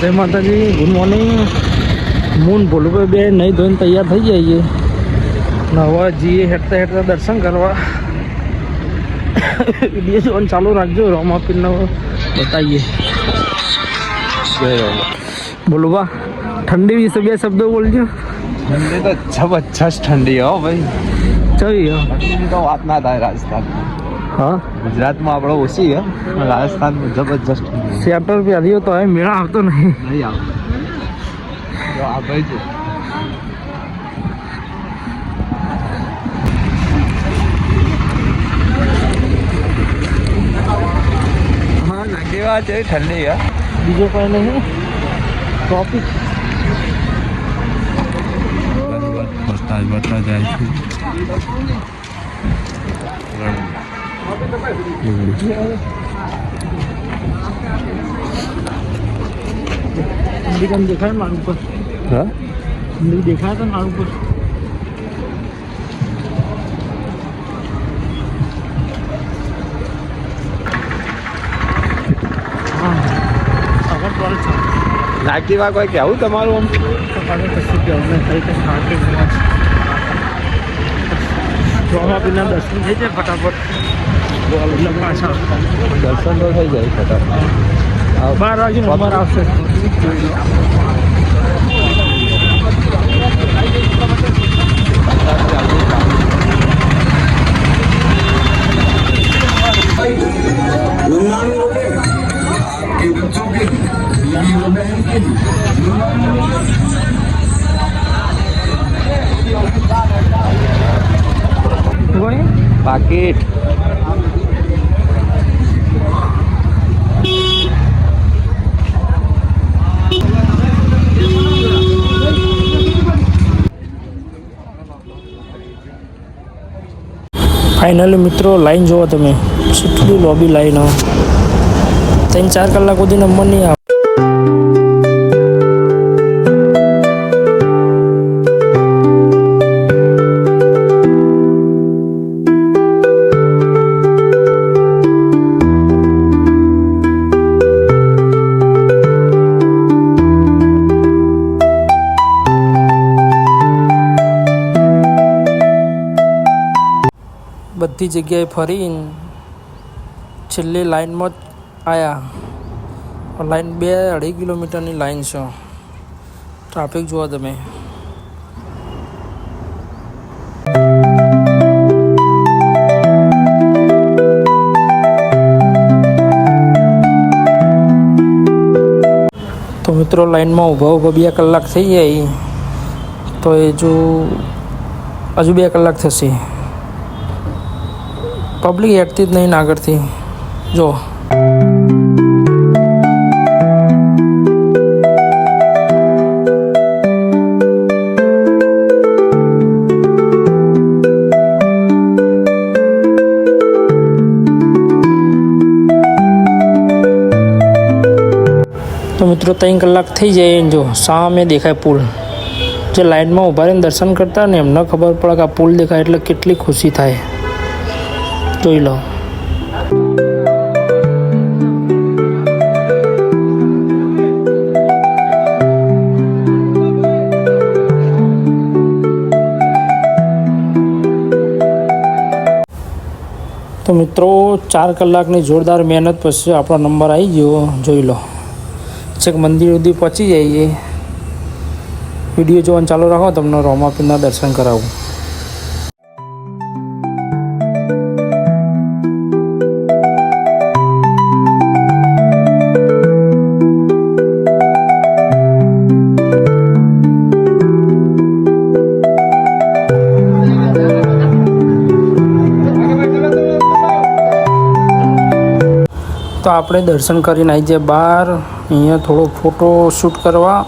જય માતાજી good morning moon ભોલુભાઈ બે નહીં ધોઈને તૈયાર થઈ જઈએ ને હવે જઈએ હેઠતા હેઠતા દર્શન કરવા વિડીયો જોવાનું ચાલુ રાખજો રોમાપીરનો બતાવીએ બોલુબા ઠંડી વિશે બે શબ્દો બોલજો ઠંડી તો જબરજસ્ત ઠંડી હો ભાઈ ચવી હો. ઠંડીની તો વાત ના થાય રાજસ્થાન હા ગુજરાતમાં આપણે ઓછી છે પણ રાજસ્થાનમાં જબરજસ્ત ઠંડી સ્વેટર પહેર્યો તો હવે મેળા આવતો નહીં નહીં આવે જો આ ભાઈ છે હા નક્કી વાત છે ઠંડી હે બીજો કઈ નહીં ટોપિક બતા બતા જાય છે કેમ દેખાય મારું ઉપર હા? ઠંડી દેખાય તો મારું ઉપર નાગીવા કોઈ કેવું તમારું આમ? તમારે કશું કહેવું નહીં. કઈ કઈ ખાતે રોમાપીના દર્શન થઈ જાય ફટાફટ એટલે પાછા દર્શન તો થઈ જાય ફટાફટ બાર વાગે નંબર આવશે કોઈ પાકીટ ફાઇનલી મિત્રો લાઈન જુઓ તમે કેટલી લોબી લાઈન ત્રણ ચાર કલાક સુધી નંબર નહીં આવે બધી જગ્યાએ ફરીને છેલ્લે લાઈનમાં જ આવ્યા લાઈન બે અઢી કિલોમીટરની લાઈન છે ટ્રાફિક જુઓ તમે તો મિત્રો લાઈનમાં ઊભા ઊભા બે કલાક થઈ જાય તો એ જો હજુ બે કલાક થશે પબ્લિક હેઠતી જ નહીં ને આગળથી જો તો મિત્રો ત્રણ કલાક થઈ જાય ને જો સામે દેખાય પુલ જે લાઈનમાં ઊભા રહીને દર્શન કરતા ને એમને ખબર પડે કે આ પુલ દેખાય એટલે કેટલી ખુશી થાય જોઈ લો તો મિત્રો, ચાર કલાકની જોરદાર મહેનત પછી આપણો નંબર આવી ગયો, જોઈ લો. છેક મંદિર સુધી પહોંચી જઈએ. વીડિયો જોવાનું ચાલુ રાખો, તમને રોમાપીરના દર્શન કરાવું. તો આપણે દર્શન કરીને આવી જાય બહાર. અહીંયા થોડો ફોટો શૂટ કરવા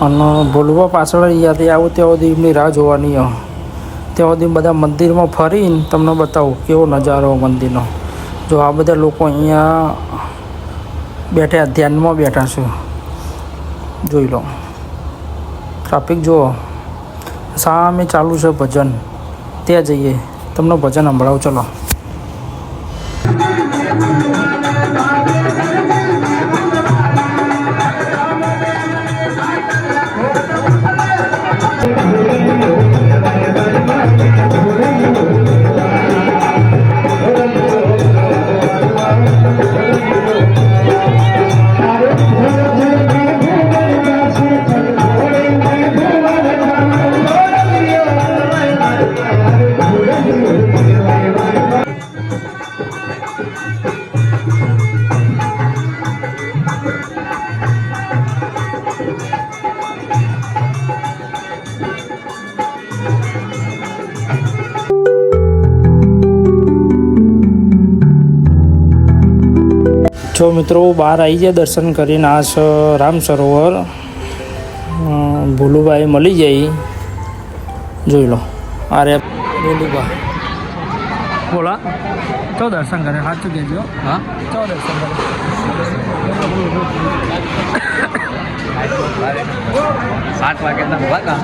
અને ભોલવા પાછળ અહીંયાથી આવું ત્યાં સુધી એમની રાહ જોવાની ત્યાં સુધી બધા મંદિરમાં ફરીને તમને બતાવું કેવો નજારો મંદિરનો. જો આ બધા લોકો અહીંયા બેઠા, ધ્યાનમાં બેઠા છે. જોઈ લો. ટ્રાફિક જુઓ. સામે ચાલુ છે ભજન. ત્યાં જઈએ. તમને ભજન સંભળાવું. ચલો. જો મિત્રો, બહાર આવી જાય દર્શન કરીને. આ રામ સરોવર. ભૂલુભાઈ મળી જાય. જોઈ લો. આરે રે બોલા ચો દર્શન કરે સાચું કહેજો હા ચો દર્શન કરે સાત વાગે ના હોવા હતા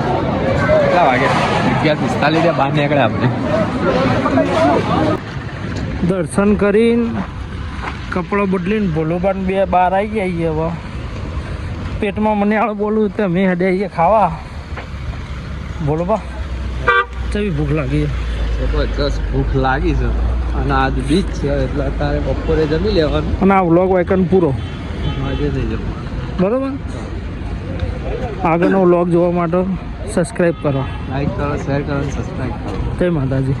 કેટલા વાગે અગિયાર પિસ્તાલીસ બહાર નીકળ્યા આપણે દર્શન કરીને કપડો બદલીને ભોલુબાન બે બહાર આવી ગયા હવે પેટમાં મને આળ બોલું તો મેં હેડે ખાવા બા ચવી ભૂખ લાગી જબરજસ્ત ભૂખ લાગી છે. અને આજ બીચ છે એટલે અત્યારે બપોરે જમી લેવાનું. અને આ વ્લોગ વાયકન પૂરો. આજે થઈ જમવાનું બરાબર? આગળનો વ્લોગ જોવા માટે સબસ્ક્રાઈબ કરો. લાઈક કરો શેર કરો સબસ્ક્રાઈબ કરો. જય માતાજી.